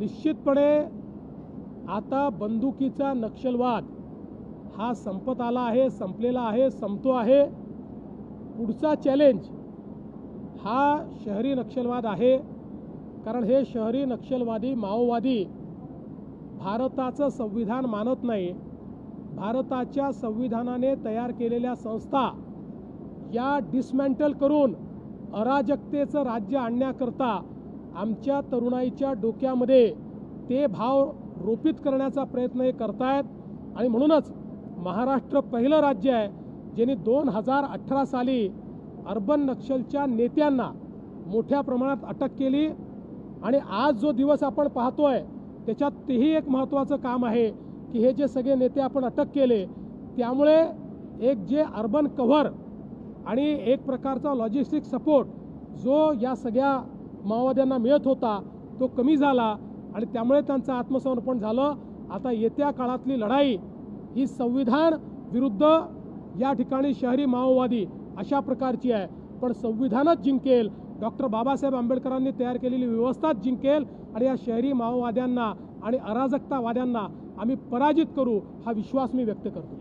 निश्चितपणे आता बंदुकीचा नक्षलवाद हा संपत आला आहे संपलेला आहे संपतो आहे. पुढचा चॅलेंज हा शहरी नक्षलवाद आहे. कारण हे शहरी नक्षलवादी माओवादी भारताचं संविधान मानत नाही. भारताच्या संविधानाने तयार केलेल्या संस्था या डिसमँटल करून अराजकतेचं राज्य आणण्याकरता आमच्या तरुणाईच्या डोक्यामध्ये ते भाव रोपित करण्याचा प्रयत्न हे करतायत. आणि म्हणूनच महाराष्ट्र पहिलं राज्य आहे ज्यांनी दोन हजार अठरा साली अर्बन नक्षलच्या नेत्यांना मोठ्या प्रमाणात अटक केली. आणि आज जो दिवस आपण पाहतोय त्याच्यात तेही एक महत्त्वाचं काम आहे की हे जे सगळे नेते आपण अटक केले त्यामुळे एक जे अर्बन कव्हर आणि एक प्रकारचा लॉजिस्टिक सपोर्ट जो या सगळ्या माओवाद्यांना मिळत होता तो कमी झाला आणि त्यामुळे त्यांचं आत्मसमर्पण झालं. आता येत्या काळातली लढाई ही संविधान विरुद्ध या ठिकाणी शहरी माओवादी अशा प्रकारची आहे. पण संविधानच जिंकेल. डॉक्टर बाबासाहेब आंबेडकरांनी तयार केलेली व्यवस्थाच जिंकेल आणि या शहरी माओवाद्यांना आणि अराजकतावाद्यांना आम्ही पराजित करू हा विश्वास मी व्यक्त करतो.